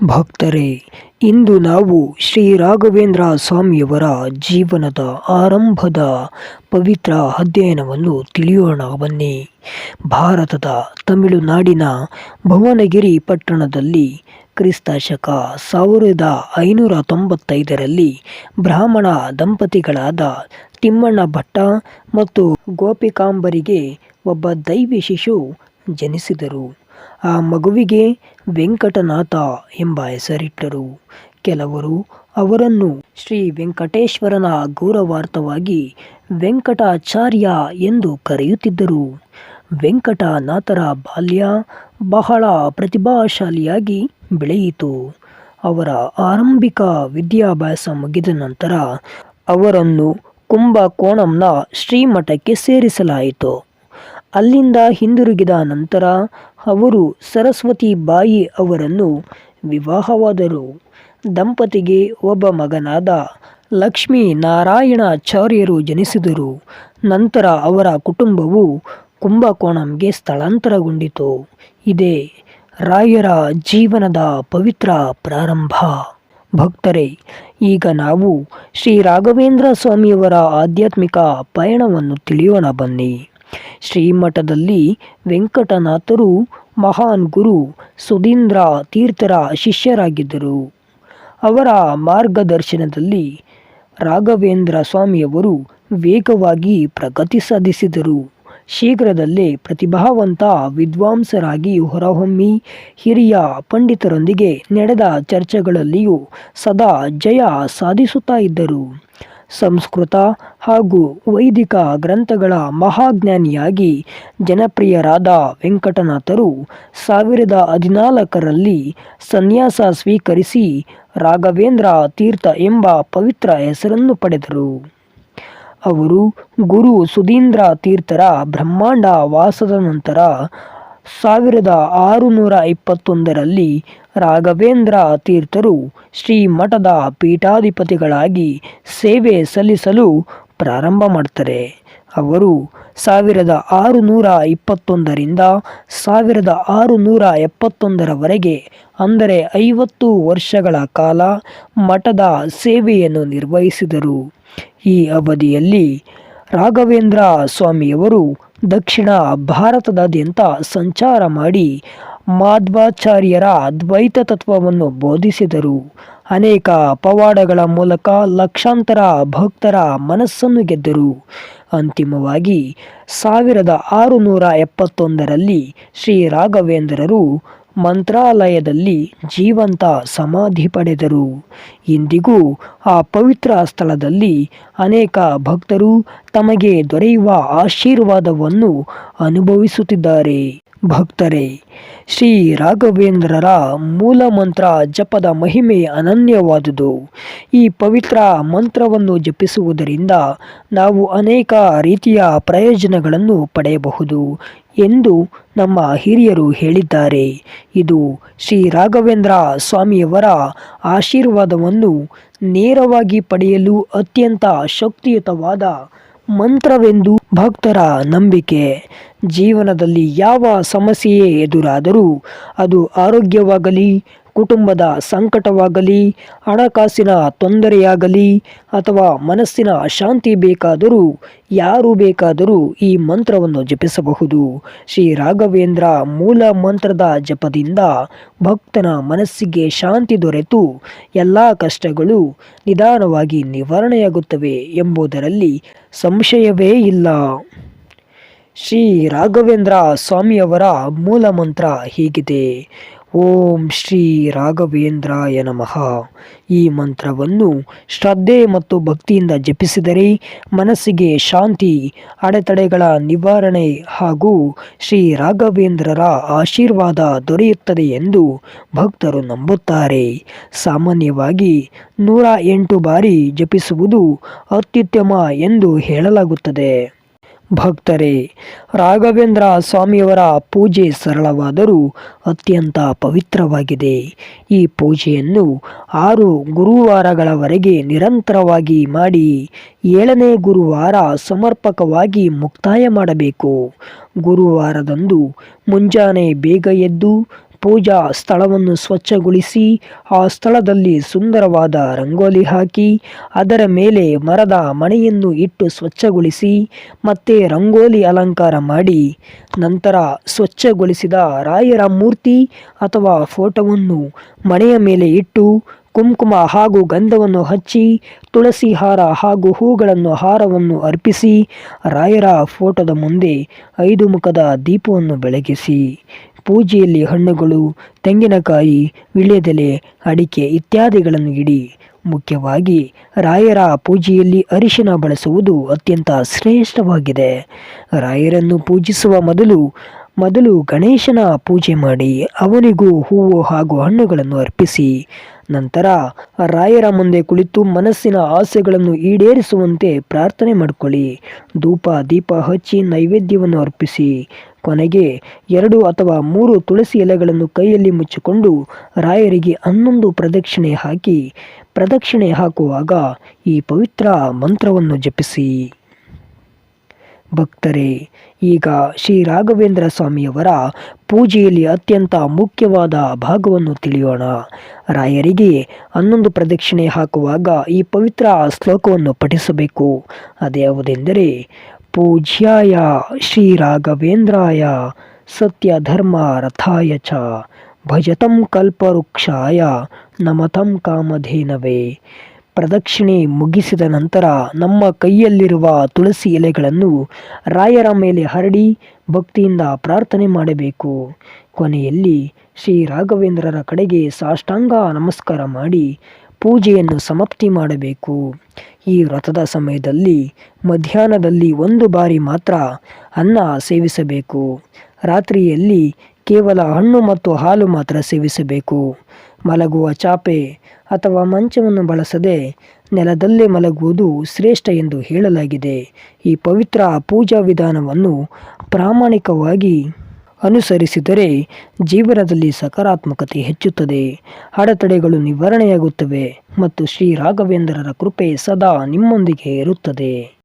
ಭಕ್ತರೇ, ಇಂದು ನಾವು ಶ್ರೀ ರಾಘವೇಂದ್ರ ಸ್ವಾಮಿಯವರ ಜೀವನದ ಆರಂಭದ ಪವಿತ್ರ ಅಧ್ಯಯನವನ್ನು ತಿಳಿಯೋಣ, ಬನ್ನಿ. ಭಾರತದ ತಮಿಳುನಾಡಿನ ಭುವನಗಿರಿ ಪಟ್ಟಣದಲ್ಲಿ ಕ್ರಿಸ್ತ ಶಕ ಸಾವಿರದ ಐನೂರ ತೊಂಬತ್ತೈದರಲ್ಲಿ ಬ್ರಾಹ್ಮಣ ದಂಪತಿಗಳಾದ ತಿಮ್ಮಣ್ಣ ಭಟ್ಟ ಮತ್ತು ಗೋಪಿಕಾಂಬರಿಗೆ ಒಬ್ಬ ದೈವಿ ಶಿಶು ಜನಿಸಿದರು. ಆ ಮಗುವಿಗೆ ವೆಂಕಟನಾಥ ಎಂಬ ಹೆಸರಿಟ್ಟರು. ಕೆಲವರು ಅವರನ್ನು ಶ್ರೀ ವೆಂಕಟೇಶ್ವರನ ಗೌರವಾರ್ಥವಾಗಿ ವೆಂಕಟಾಚಾರ್ಯ ಎಂದು ಕರೆಯುತ್ತಿದ್ದರು. ವೆಂಕಟನಾಥರ ಬಾಲ್ಯ ಬಹಳ ಪ್ರತಿಭಾಶಾಲಿಯಾಗಿ ಬೆಳೆಯಿತು. ಅವರ ಆರಂಭಿಕ ವಿದ್ಯಾಭ್ಯಾಸ ಮುಗಿದ ನಂತರ ಅವರನ್ನು ಕುಂಭಕೋಣಂನ ಶ್ರೀಮಠಕ್ಕೆ ಸೇರಿಸಲಾಯಿತು. ಅಲ್ಲಿಂದ ಹಿಂದಿರುಗಿದ ನಂತರ ಅವರು ಸರಸ್ವತಿ ಬಾಯಿ ಅವರನ್ನು ವಿವಾಹವಾದರು. ದಂಪತಿಗೆ ಒಬ್ಬ ಮಗನಾದ ಲಕ್ಷ್ಮೀ ನಾರಾಯಣಾಚಾರ್ಯರು ಜನಿಸಿದರು. ನಂತರ ಅವರ ಕುಟುಂಬವು ಕುಂಭಕೋಣಂಗೆ ಸ್ಥಳಾಂತರಗೊಂಡಿತು. ಇದೇ ರಾಯರ ಜೀವನದ ಪವಿತ್ರ ಪ್ರಾರಂಭ. ಭಕ್ತರೇ, ಈಗ ನಾವು ಶ್ರೀ ರಾಘವೇಂದ್ರ ಸ್ವಾಮಿಯವರ ಆಧ್ಯಾತ್ಮಿಕ ಪಯಣವನ್ನು ತಿಳಿಯೋಣ ಬನ್ನಿ. ಶ್ರೀಮಠದಲ್ಲಿ ವೆಂಕಟನಾಥರು ಮಹಾನ್ ಗುರು ಸುಧೀಂದ್ರ ತೀರ್ಥರ ಶಿಷ್ಯರಾಗಿದ್ದರು. ಅವರ ಮಾರ್ಗದರ್ಶನದಲ್ಲಿ ರಾಘವೇಂದ್ರ ಸ್ವಾಮಿಯವರು ವೇಗವಾಗಿ ಪ್ರಗತಿ ಸಾಧಿಸಿದರು. ಶೀಘ್ರದಲ್ಲೇ ಪ್ರತಿಭಾವಂತ ವಿದ್ವಾಂಸರಾಗಿ ಹೊರಹೊಮ್ಮಿ ಹಿರಿಯ ಪಂಡಿತರೊಂದಿಗೆ ನಡೆದ ಚರ್ಚೆಗಳಲ್ಲಿಯೂ ಸದಾ ಜಯ ಸಾಧಿಸುತ್ತಾ ಇದ್ದರು. ಸಂಸ್ಕೃತ ಹಾಗೂ ವೈದಿಕ ಗ್ರಂಥಗಳ ಮಹಾಜ್ಞಾನಿಯಾಗಿ ಜನಪ್ರಿಯರಾದ ವೆಂಕಟನಾಥರು ಸಾವಿರದ ಹದಿನಾಲ್ಕರಲ್ಲಿ ಸನ್ಯಾಸ ಸ್ವೀಕರಿಸಿ ರಾಘವೇಂದ್ರ ತೀರ್ಥ ಎಂಬ ಪವಿತ್ರ ಹೆಸರನ್ನು ಪಡೆದರು. ಅವರು ಗುರು ಸುಧೀಂದ್ರ ತೀರ್ಥರ ಬ್ರಹ್ಮಾಂಡ ವಾಸದ ನಂತರ ಸಾವಿರದ ಆರುನೂರ ಇಪ್ಪತ್ತೊಂದರಲ್ಲಿ ರಾಘವೇಂದ್ರ ತೀರ್ಥರು ಶ್ರೀ ಮಠದ ಪೀಠಾಧಿಪತಿಗಳಾಗಿ ಸೇವೆ ಸಲ್ಲಿಸಲು ಪ್ರಾರಂಭ ಮಾಡ್ತಾರೆ. ಅವರು ಸಾವಿರದ ಆರುನೂರ ಇಪ್ಪತ್ತೊಂದರಿಂದ ಸಾವಿರದ ಆರುನೂರ ಎಪ್ಪತ್ತೊಂದರವರೆಗೆ, ಅಂದರೆ ಐವತ್ತು ವರ್ಷಗಳ ಕಾಲ, ಮಠದ ಸೇವೆಯನ್ನು ನಿರ್ವಹಿಸಿದರು. ಈ ಅವಧಿಯಲ್ಲಿ ರಾಘವೇಂದ್ರ ಸ್ವಾಮಿಯವರು ದಕ್ಷಿಣ ಭಾರತದಾದ್ಯಂತ ಸಂಚಾರ ಮಾಡಿ ಮಾಧ್ವಾಚಾರ್ಯರ ಅದ್ವೈತ ತತ್ವವನ್ನು ಬೋಧಿಸಿದರು. ಅನೇಕ ಪವಾಡಗಳ ಮೂಲಕ ಲಕ್ಷಾಂತರ ಭಕ್ತರ ಮನಸ್ಸನ್ನು ಗೆದ್ದರು. ಅಂತಿಮವಾಗಿ ಸಾವಿರದ ಆರುನೂರ ಎಪ್ಪತ್ತೊಂದರಲ್ಲಿ ಶ್ರೀ ರಾಘವೇಂದ್ರರು ಮಂತ್ರಾಲಯದಲ್ಲಿ ಜೀವಂತ ಸಮಾಧಿ ಪಡೆದರು. ಇಂದಿಗೂ ಆ ಪವಿತ್ರ ಸ್ಥಳದಲ್ಲಿ ಅನೇಕ ಭಕ್ತರು ತಮಗೆ ದೊರೆಯುವ ಆಶೀರ್ವಾದವನ್ನು ಅನುಭವಿಸುತ್ತಿದ್ದಾರೆ. ಭಕ್ತರೇ, ಶ್ರೀ ರಾಘವೇಂದ್ರರ ಮೂಲ ಮಂತ್ರ ಜಪದ ಮಹಿಮೆ ಅನನ್ಯವಾದುದು. ಈ ಪವಿತ್ರ ಮಂತ್ರವನ್ನು ಜಪಿಸುವುದರಿಂದ ನಾವು ಅನೇಕ ರೀತಿಯ ಪ್ರಯೋಜನಗಳನ್ನು ಪಡೆಯಬಹುದು ಎಂದು ನಮ್ಮ ಹಿರಿಯರು ಹೇಳಿದ್ದಾರೆ. ಇದು ಶ್ರೀ ರಾಘವೇಂದ್ರ ಸ್ವಾಮಿಯವರ ಆಶೀರ್ವಾದವನ್ನು ನೇರವಾಗಿ ಪಡೆಯಲು ಅತ್ಯಂತ ಶಕ್ತಿಯುತವಾದ ಮಂತ್ರವೆಂದು ಭಕ್ತರ ನಂಬಿಕೆ. ಜೀವನದಲ್ಲಿ ಯಾವ ಸಮಸ್ಯೆಯೇ ಎದುರಾದರೂ ಅದು ಆರೋಗ್ಯವಾಗಲಿ ಕುಟುಂಬದ ಸಂಕಟವಾಗಲಿ, ಹಣಕಾಸಿನ ತೊಂದರೆಯಾಗಲಿ ಅಥವಾ ಮನಸ್ಸಿನ ಶಾಂತಿ ಬೇಕಾದರೂ, ಯಾರು ಬೇಕಾದರೂ ಈ ಮಂತ್ರವನ್ನು ಜಪಿಸಬಹುದು. ಶ್ರೀ ರಾಘವೇಂದ್ರ ಮೂಲ ಮಂತ್ರದ ಜಪದಿಂದ ಭಕ್ತನ ಮನಸ್ಸಿಗೆ ಶಾಂತಿ ದೊರೆತು, ಎಲ್ಲ ಕಷ್ಟಗಳು ನಿಧಾನವಾಗಿ ನಿವಾರಣೆಯಾಗುತ್ತವೆ ಎಂಬುದರಲ್ಲಿ ಸಂಶಯವೇ ಇಲ್ಲ. ಶ್ರೀ ರಾಘವೇಂದ್ರ ಸ್ವಾಮಿಯವರ ಮೂಲ ಮಂತ್ರ ಹೀಗಿದೆ. ಓಂ ಶ್ರೀ ರಾಘವೇಂದ್ರಾಯ ನಮಃ. ಈ ಮಂತ್ರವನ್ನು ಶ್ರದ್ಧೆ ಮತ್ತು ಭಕ್ತಿಯಿಂದ ಜಪಿಸಿದರೆ ಮನಸ್ಸಿಗೆ ಶಾಂತಿ, ಅಡೆತಡೆಗಳ ನಿವಾರಣೆ ಹಾಗೂ ಶ್ರೀ ರಾಘವೇಂದ್ರರ ಆಶೀರ್ವಾದ ದೊರೆಯುತ್ತದೆ ಎಂದು ಭಕ್ತರು ನಂಬುತ್ತಾರೆ. ಸಾಮಾನ್ಯವಾಗಿ ನೂರ ಎಂಟು ಬಾರಿ ಜಪಿಸುವುದು ಅತ್ಯುತ್ತಮ ಎಂದು ಹೇಳಲಾಗುತ್ತದೆ. ಭಕ್ತರೇ, ರಾಘವೇಂದ್ರ ಸ್ವಾಮಿಯವರ ಪೂಜೆ ಸರಳವಾದರೂ ಅತ್ಯಂತ ಪವಿತ್ರವಾಗಿದೆ. ಈ ಪೂಜೆಯನ್ನು ಆರು ಗುರುವಾರಗಳವರೆಗೆ ನಿರಂತರವಾಗಿ ಮಾಡಿ ಏಳನೇ ಗುರುವಾರ ಸಮರ್ಪಕವಾಗಿ ಮುಕ್ತಾಯ ಮಾಡಬೇಕು. ಗುರುವಾರದಂದು ಮುಂಜಾನೆ ಬೇಗ ಎದ್ದು ಪೂಜಾ ಸ್ಥಳವನ್ನು ಸ್ವಚ್ಛಗೊಳಿಸಿ, ಆ ಸ್ಥಳದಲ್ಲಿ ಸುಂದರವಾದ ರಂಗೋಲಿ ಹಾಕಿ, ಅದರ ಮೇಲೆ ಮರದ ಮಣೆಯನ್ನು ಇಟ್ಟು ಸ್ವಚ್ಛಗೊಳಿಸಿ, ಮತ್ತೆ ರಂಗೋಲಿ ಅಲಂಕಾರ ಮಾಡಿ, ನಂತರ ಸ್ವಚ್ಛಗೊಳಿಸಿದ ರಾಯರ ಮೂರ್ತಿ ಅಥವಾ ಫೋಟೋವನ್ನು ಮಣೆಯ ಮೇಲೆ ಇಟ್ಟು, ಕುಂಕುಮ ಹಾಗೂ ಗಂಧವನ್ನು ಹಚ್ಚಿ, ತುಳಸಿ ಹಾರ ಹಾಗೂ ಹೂಗಳನ್ನು ಹಾರವನ್ನು ಅರ್ಪಿಸಿ, ರಾಯರ ಫೋಟೋದ ಮುಂದೆ ಐದು ಮುಖದ ದೀಪವನ್ನು ಬೆಳಗಿಸಿ. ಪೂಜೆಯಲ್ಲಿ ಹಣ್ಣುಗಳು, ತೆಂಗಿನಕಾಯಿ, ವಿಳ್ಯದೆಲೆ, ಅಡಿಕೆ ಇತ್ಯಾದಿಗಳನ್ನು ಇಡಿ. ಮುಖ್ಯವಾಗಿ ರಾಯರ ಪೂಜೆಯಲ್ಲಿ ಅರಿಶಿನ ಬಳಸುವುದು ಅತ್ಯಂತ ಶ್ರೇಷ್ಠವಾಗಿದೆ. ರಾಯರನ್ನು ಪೂಜಿಸುವ ಮೊದಲು ಮೊದಲು ಗಣೇಶನ ಪೂಜೆ ಮಾಡಿ ಅವನಿಗೂ ಹೂವು ಹಾಗೂ ಹಣ್ಣುಗಳನ್ನು ಅರ್ಪಿಸಿ. ನಂತರ ರಾಯರ ಮುಂದೆ ಕುಳಿತು ಮನಸ್ಸಿನ ಆಸೆಗಳನ್ನು ಈಡೇರಿಸುವಂತೆ ಪ್ರಾರ್ಥನೆ ಮಾಡಿಕೊಳ್ಳಿ. ಧೂಪ, ದೀಪ ಹಚ್ಚಿ ನೈವೇದ್ಯವನ್ನು ಅರ್ಪಿಸಿ. ಕೊನೆಗೆ ಎರಡು ಅಥವಾ ಮೂರು ತುಳಸಿ ಎಲೆಗಳನ್ನು ಕೈಯಲ್ಲಿ ಮುಚ್ಚಿಕೊಂಡು ರಾಯರಿಗೆ ಹನ್ನೊಂದು ಪ್ರದಕ್ಷಿಣೆ ಹಾಕಿ, ಪ್ರದಕ್ಷಿಣೆ ಹಾಕುವಾಗ ಈ ಪವಿತ್ರ ಮಂತ್ರವನ್ನು ಜಪಿಸಿ. ಭಕ್ತರೇ, ಈಗ ಶ್ರೀ ರಾಘವೇಂದ್ರ ಸ್ವಾಮಿಯವರ ಪೂಜೆಯಲ್ಲಿ ಅತ್ಯಂತ ಮುಖ್ಯವಾದ ಭಾಗವನ್ನು ತಿಳಿಯೋಣ. ರಾಯರಿಗೆ ಹನ್ನೊಂದು ಪ್ರದಕ್ಷಿಣೆ ಹಾಕುವಾಗ ಈ ಪವಿತ್ರ ಶ್ಲೋಕವನ್ನು ಪಠಿಸಬೇಕು. ಅದ್ಯಾವುದೆಂದರೆ ಪೂಜ್ಯಾಯ ಶ್ರೀ ರಾಘವೇಂದ್ರಾಯ ಸತ್ಯ ಧರ್ಮ ರಥಾಯ ಚ, ಭಜತಂ ಕಲ್ಪವೃಕ್ಷಾಯ ನಮತಂ ಕಾಮಧೇನವೇ. ಪ್ರದಕ್ಷಿಣೆ ಮುಗಿಸಿದ ನಂತರ ನಮ್ಮ ಕೈಯಲ್ಲಿರುವ ತುಳಸಿ ಎಲೆಗಳನ್ನು ರಾಯರ ಮೇಲೆ ಹರಡಿ ಭಕ್ತಿಯಿಂದ ಪ್ರಾರ್ಥನೆ ಮಾಡಬೇಕು. ಕೊನೆಯಲ್ಲಿ ಶ್ರೀ ರಾಘವೇಂದ್ರರ ಕಡೆಗೆ ಸಾಷ್ಟಾಂಗ ನಮಸ್ಕಾರ ಮಾಡಿ ಪೂಜೆಯನ್ನು ಸಮಾಪ್ತಿ ಮಾಡಬೇಕು. ಈ ವ್ರತದ ಸಮಯದಲ್ಲಿ ಮಧ್ಯಾಹ್ನದಲ್ಲಿ ಒಂದು ಬಾರಿ ಮಾತ್ರ ಅನ್ನ ಸೇವಿಸಬೇಕು. ರಾತ್ರಿಯಲ್ಲಿ ಕೇವಲ ಹಣ್ಣು ಮತ್ತು ಹಾಲು ಮಾತ್ರ ಸೇವಿಸಬೇಕು. ಮಲಗುವ ಚಾಪೆ ಅಥವಾ ಮಂಚವನ್ನು ಬಳಸದೆ ನೆಲದಲ್ಲೇ ಮಲಗುವುದು ಶ್ರೇಷ್ಠ ಎಂದು ಹೇಳಲಾಗಿದೆ. ಈ ಪವಿತ್ರ ಪೂಜಾ ವಿಧಾನವನ್ನು ಪ್ರಾಮಾಣಿಕವಾಗಿ ಅನುಸರಿಸಿದರೆ ಜೀವನದಲ್ಲಿ ಸಕಾರಾತ್ಮಕತೆ ಹೆಚ್ಚುತ್ತದೆ. ಅಡೆತಡೆಗಳು ನಿವಾರಣೆಯಾಗುತ್ತವೆ ಮತ್ತು ಶ್ರೀ ರಾಘವೇಂದ್ರರ ಕೃಪೆ ಸದಾ ನಿಮ್ಮೊಂದಿಗೆ ಇರುತ್ತದೆ.